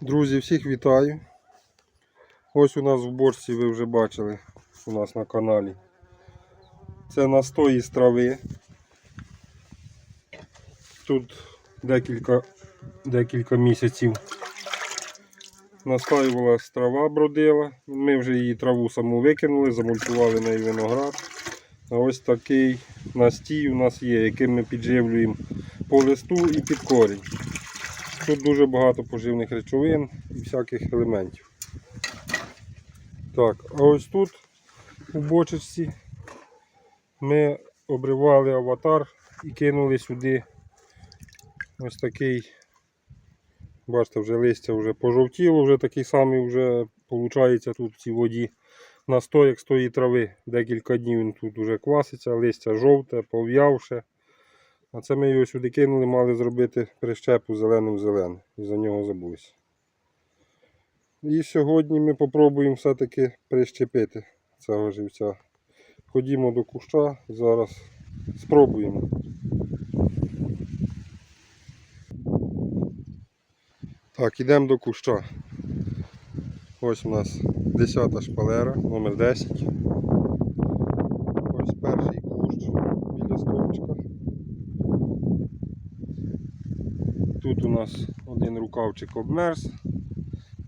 Друзі, всіх вітаю. Ось у нас в борщі ви вже бачили у нас на каналі. Це настой із трави. Тут декілька, декілька місяців настоювалась трава бродила. Ми вже її траву саму викинули, замульчували неї виноград. А ось такий настій у нас є, яким ми підживлюємо по листу і під корінь. Тут дуже багато поживних речовин і всяких елементів. Так, а ось тут у бочечці ми обривали аватар і кинули сюди ось такий, бачите, вже листя вже пожовтіло, вже такий самий вже виходить тут в цій воді настояк з тої трави. Декілька днів він тут вже кваситься, листя жовте, пов'явше. А це ми його сюди кинули, мали зробити прищепу зеленим-зеленим. І за нього забулися. І сьогодні ми спробуємо все-таки прищепити цього живця. Ходімо до куща, зараз спробуємо. Так, йдемо до куща. Ось у нас 10 шпалера, номер 10. Ось перший кущ біля стовпчика. Тут у нас один рукавчик обмерз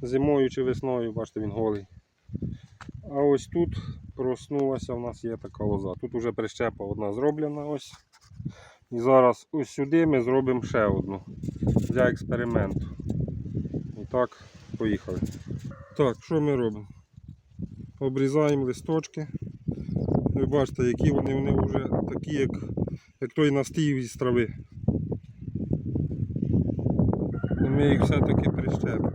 зимою чи весною, бачите, він голий. А ось тут проснулася у нас є така лоза. Тут вже прищепа одна зроблена ось. І зараз ось сюди ми зробимо ще одну для експерименту. І так, поїхали. Так, що ми робимо? Обрізаємо листочки. Ви бачите, які вони, вони вже такі, як, як той настій із трави. Ми їх все-таки прищепимо.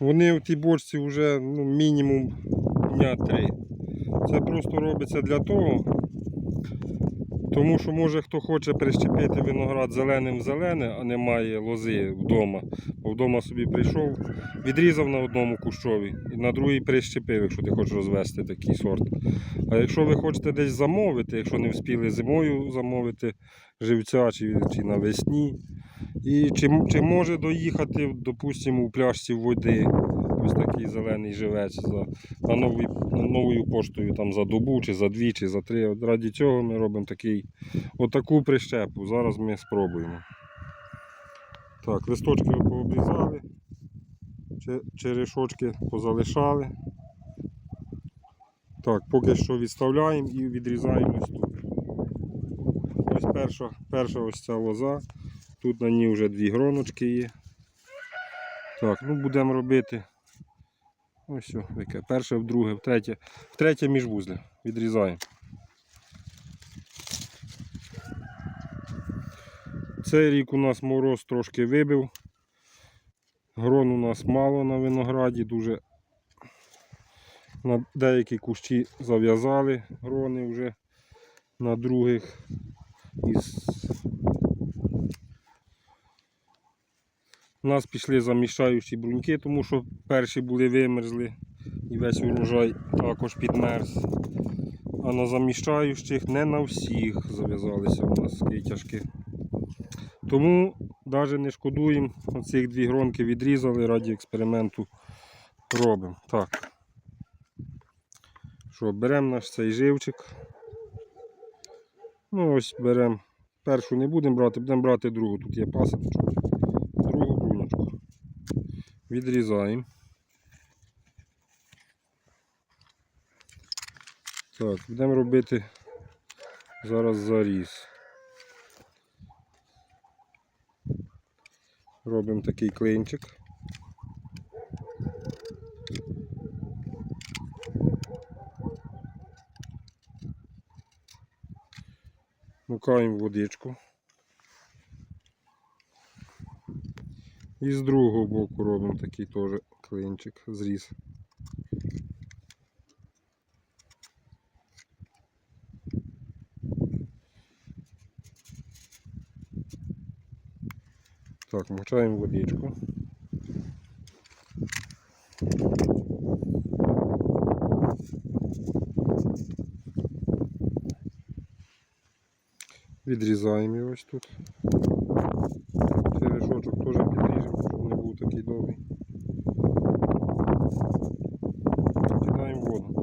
Вони в тій борці вже ну, мінімум дня три. Це просто робиться для того, тому що може хто хоче прищепити виноград зеленим зелене, а не має лози вдома. Бо вдома собі прийшов, відрізав на одному кущові і на другий прищепив, якщо ти хочеш розвести такий сорт. А якщо ви хочете десь замовити, якщо не встигли зимою замовити живця чи, чи навесні, і чи, чи може доїхати, допустимо, у пляшці води, ось такий зелений живець за, на новий, новою поштою там, за добу, чи за дві, чи за три. От раді цього ми робимо такий, отаку прищепу. Зараз ми спробуємо. Так, листочки пообрізали, черешочки позалишали. Так, поки що відставляємо і відрізаємо тут. Ось перша, перша ось ця лоза. Тут на ній вже дві гроночки є. Так, ну будемо робити. Ось все, яке. Перше, друге, в третє. В третє міжвузля. Відрізаємо. Цей рік у нас мороз трошки вибив. Грон у нас мало на винограді, дуже на деякі кущі зав'язали грони вже на других із У нас пішли заміщаючі бруньки, тому що перші були вимерзли і весь урожай також підмерз. А на заміщаючих не на всіх зав'язалися у нас тяжкі. Тому навіть не шкодуємо, оці дві гронки відрізали раді експерименту робимо. Так. Що, беремо наш цей живчик. Ну ось беремо. Першу не будемо брати, будемо брати другу. Тут є пасиночок. Відрізаємо. Так, будемо робити зараз заріз. Робимо такий клинчик. Мукаємо водичку. І з другого боку робимо такий теж клинчик, зріз. Так, мочаємо водичку. Відрізаємо його ось тут. Черешочок теж підріжемо, щоб не був такий довгий. Кидаємо воду.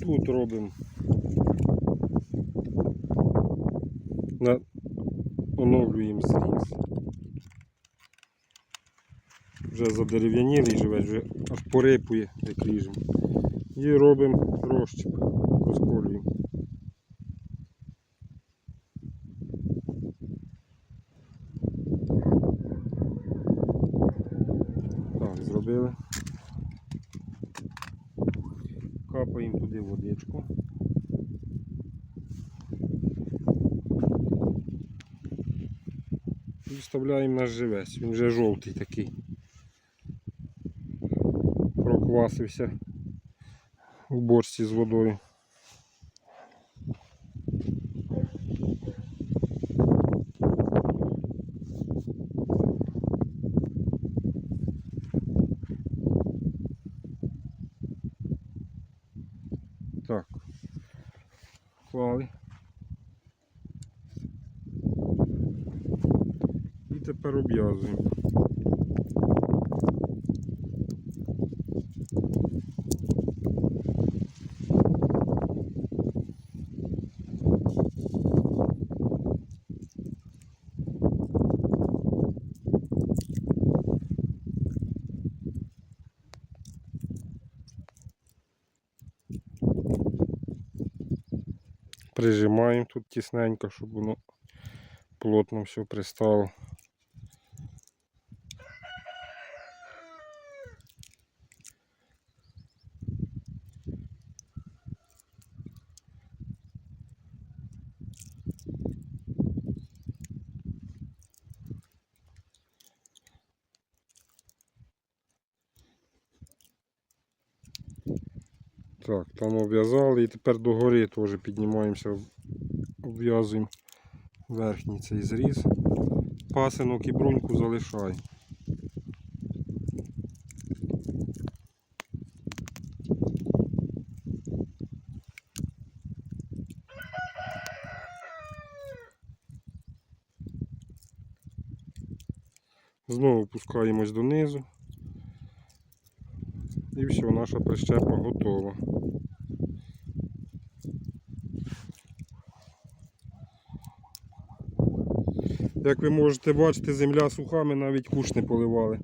Тут робимо оновлюємо зріз. Вже задерев'янілий живе, вже аж порипує, як ріжемо. І робимо розчіп, розколюємо. Водичку. І вставляємо наш живець. Він вже жовтий такий. Проквасився в борсі з водою. Так. Клали. І тепер обв'язуємо. Прижимаємо тут тісненько, щоб воно плотно все пристало. Так, там обв'язали і тепер догори теж піднімаємося, обв'язуємо верхній цей зріз. Пасинок і бруньку залишаємо. Знову опускаємось донизу. І все, наша прищепа готова. Як ви можете бачити, земля суха, ми навіть куш не поливали.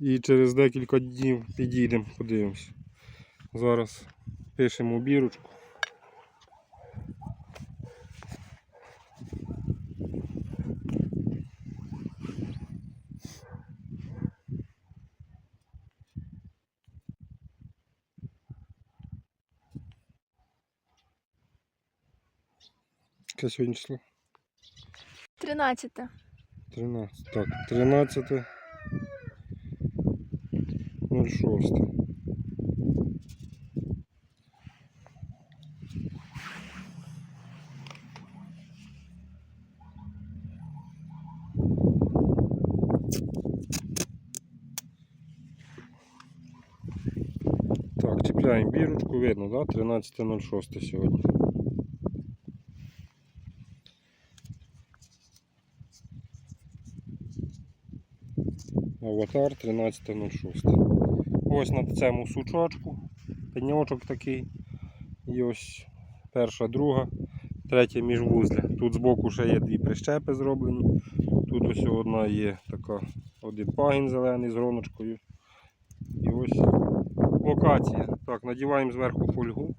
І через декілька днів підійдемо, подивимось. Зараз пишемо бірочку. Яке сьогодні число? 13. 13. Так, 13. 06. Так, чіпляємо бірочку, видно, да? 13.06 сьогодні. Аватар 13.06. Ось на цьому сучочку. Пеньочок такий. І ось перша, друга, третя міжвузля. Тут збоку ще є дві прищепи зроблені. Тут ось одна є така, один пагін зелений з гроночкою. І ось локація. Так, надіваємо зверху фольгу.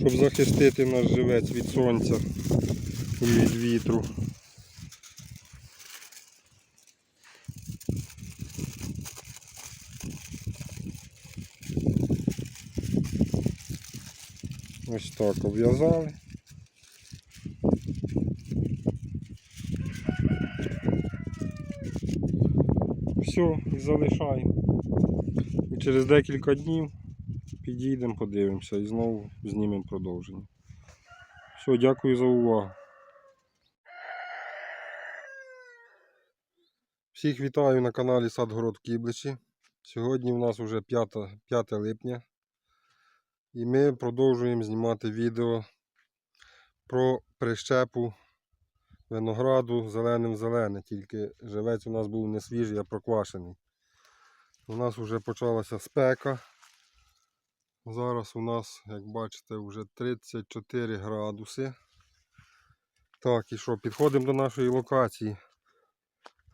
Щоб захистити наш живець від сонця і від вітру. Ось так обв'язали. Все, і залишаємо. І через декілька днів підійдемо, подивимося і знову знімемо продовження. Все, дякую за увагу. Всіх вітаю на каналі Садгород Кібличі. Сьогодні у нас вже 5, 5 липня. І ми продовжуємо знімати відео про прищепу винограду зеленим зелене. Тільки живець у нас був не свіжий, а проквашений. У нас вже почалася спека. Зараз у нас, як бачите, вже 34 градуси. Так, і що, підходимо до нашої локації.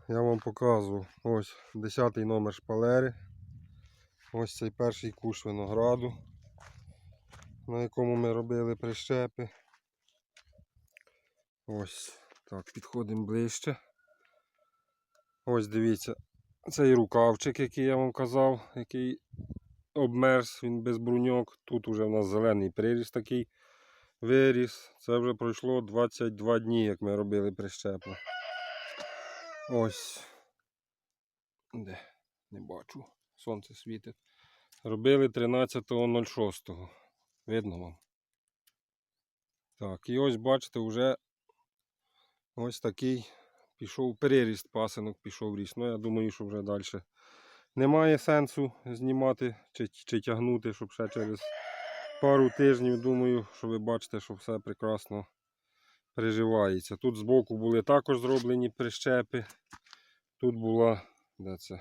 Я вам показую. Ось 10 номер шпалери. Ось цей перший куш винограду, на якому ми робили прищепи. Ось так, підходимо ближче. Ось дивіться, цей рукавчик, який я вам казав, який обмерз, він без бруньок. Тут уже в нас зелений приріст такий виріс. Це вже пройшло 22 дні, як ми робили прищепу. Ось. Де? Не бачу. Сонце світить. Робили 13.06. Видно вам? Так, і ось бачите, вже ось такий пішов переріст пасинок, пішов ріс. Ну, я думаю, що вже далі немає сенсу знімати чи, чи тягнути, щоб ще через пару тижнів, думаю, що ви бачите, що все прекрасно приживається. Тут збоку були також зроблені прищепи. Тут була, де це?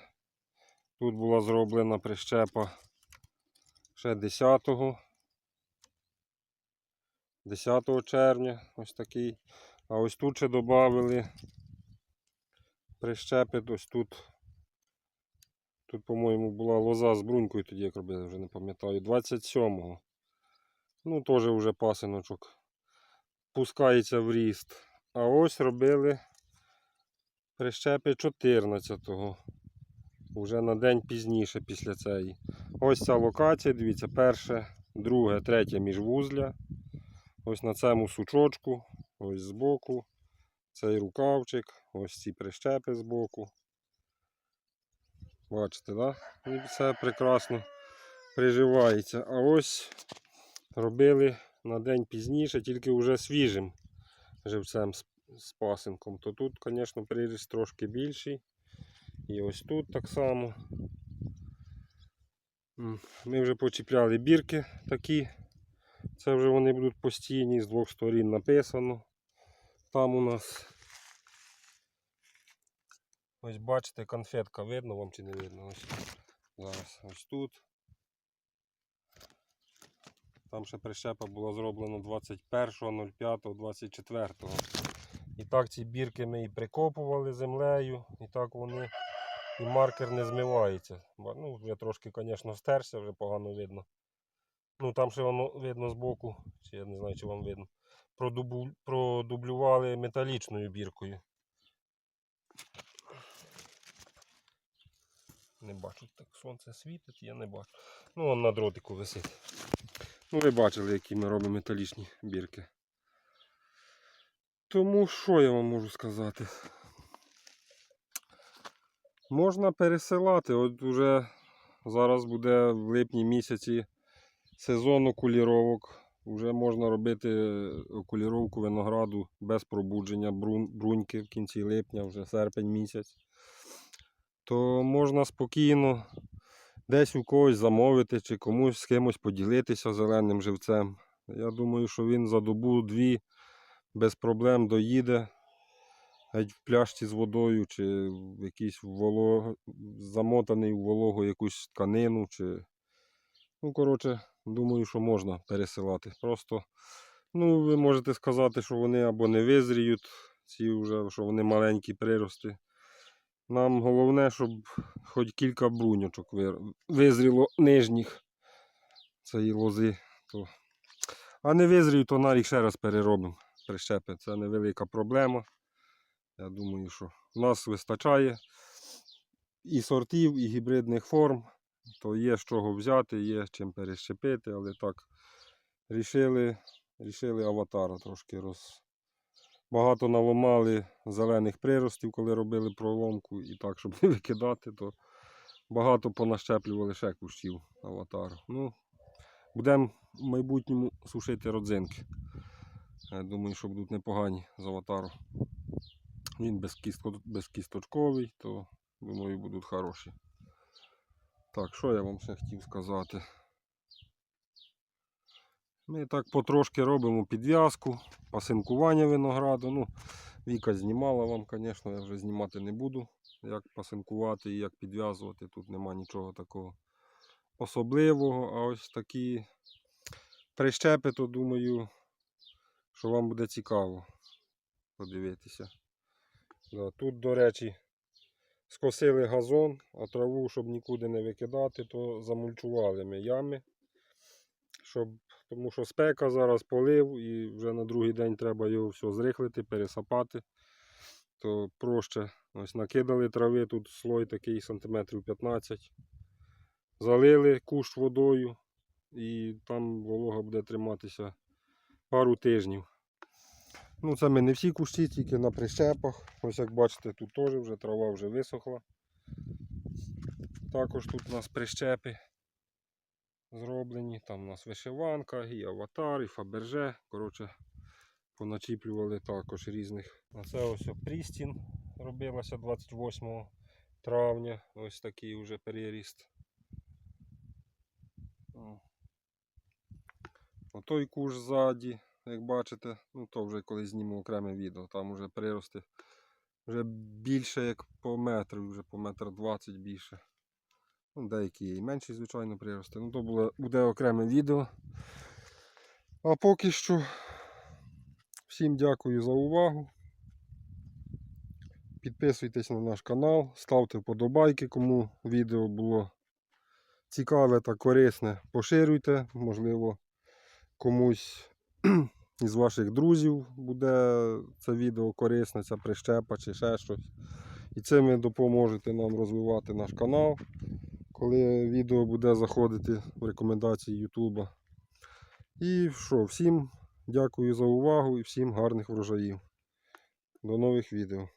Тут була зроблена прищепа ще 10 10 червня, ось такий. А ось тут ще додали прищепи, ось тут. Тут, по-моєму, була лоза з брунькою тоді, як робили, вже не пам'ятаю. 27-го. Ну, теж вже пасиночок пускається в ріст. А ось робили прищепи 14-го. Уже на день пізніше після цієї. Ось ця локація, дивіться, перше, друге, третє міжвузля. Ось на цьому сучочку, ось збоку. Цей рукавчик, ось ці прищепи збоку. Бачите, да? І все прекрасно приживається. А ось робили на день пізніше, тільки вже свіжим живцем з, пасинком. То тут, звісно, приріст трошки більший. І ось тут так само. Ми вже почіпляли бірки такі. Це вже вони будуть постійні, з двох сторін написано. Там у нас. Ось бачите, конфетка видно вам чи не видно? Ось зараз ось тут. Там ще прищепа була зроблена 21.05.24. І так ці бірки ми і прикопували землею, і так вони і маркер не змивається. Ну, я трошки, звісно, стерся, вже погано видно. Ну там ще воно видно збоку, чи я не знаю, чи вам видно. Продублювали металічною біркою. Не бачу, так сонце світить, я не бачу. Ну, он на дротику висить. Ну, ви бачили, які ми робимо металічні бірки. Тому що я вам можу сказати? Можна пересилати. От уже зараз буде в липні місяці сезон окуліровок. Вже можна робити окуліровку винограду без пробудження бруньки в кінці липня, вже серпень місяць. То можна спокійно десь у когось замовити чи комусь з кимось поділитися зеленим живцем. Я думаю, що він за добу-дві без проблем доїде. Геть в пляшці з водою, чи в якийсь волог... замотаний в вологу якусь тканину, чи. Ну, коротше, думаю, що можна пересилати. Просто, ну, ви можете сказати, що вони або не визріють, ці вже, що вони маленькі прирости. Нам головне, щоб хоч кілька бруньочок визріло нижніх цієї лози. То... А не визрію, то на рік ще раз переробимо прищепи. Це невелика проблема. Я думаю, що в нас вистачає і сортів, і гібридних форм. То є з чого взяти, є чим перещепити, але так рішили, рішили аватара трошки роз. Багато наламали зелених приростів, коли робили проломку, і так, щоб не викидати, то багато понащеплювали ще кущів аватару. Ну, будемо в майбутньому сушити родзинки. Думаю, що будуть непогані з аватару. Він безкісточковий, то думаю будуть хороші. Так, що я вам ще хотів сказати? Ми так потрошки робимо підв'язку, пасинкування винограду. Ну, Віка знімала вам, звісно, я вже знімати не буду, як пасинкувати і як підв'язувати. Тут нема нічого такого особливого. А ось такі прищепи, то думаю, що вам буде цікаво подивитися. Да, тут, до речі, скосили газон, а траву, щоб нікуди не викидати, то замульчували ми ями. Щоб, тому що спека зараз полив і вже на другий день треба його все зрихлити, пересапати. То проще ось накидали трави, тут слой такий сантиметрів 15. Залили кущ водою і там волога буде триматися пару тижнів. Ну, це ми не всі кущі, тільки на прищепах. Ось як бачите, тут теж вже трава вже висохла. Також тут у нас прищепи зроблені. Там у нас вишиванка, і аватар, і фаберже. Коротше, поначіплювали також різних. А це ось Прістін робилася 28 травня. Ось такий вже переріст. Отой куш ззаді, як бачите, ну то вже коли зніму окреме відео, там вже прирости вже більше як по метру, вже по метр двадцять більше. Ну, деякі є і менші, звичайно, прирости. Ну, то буде, буде окреме відео. А поки що всім дякую за увагу. Підписуйтесь на наш канал, ставте вподобайки, кому відео було цікаве та корисне. Поширюйте, можливо, комусь із ваших друзів буде це відео корисне, ця прищепа чи ще щось. І цим ви допоможете нам розвивати наш канал, коли відео буде заходити в рекомендації Ютуба. І що, всім дякую за увагу і всім гарних врожаїв. До нових відео.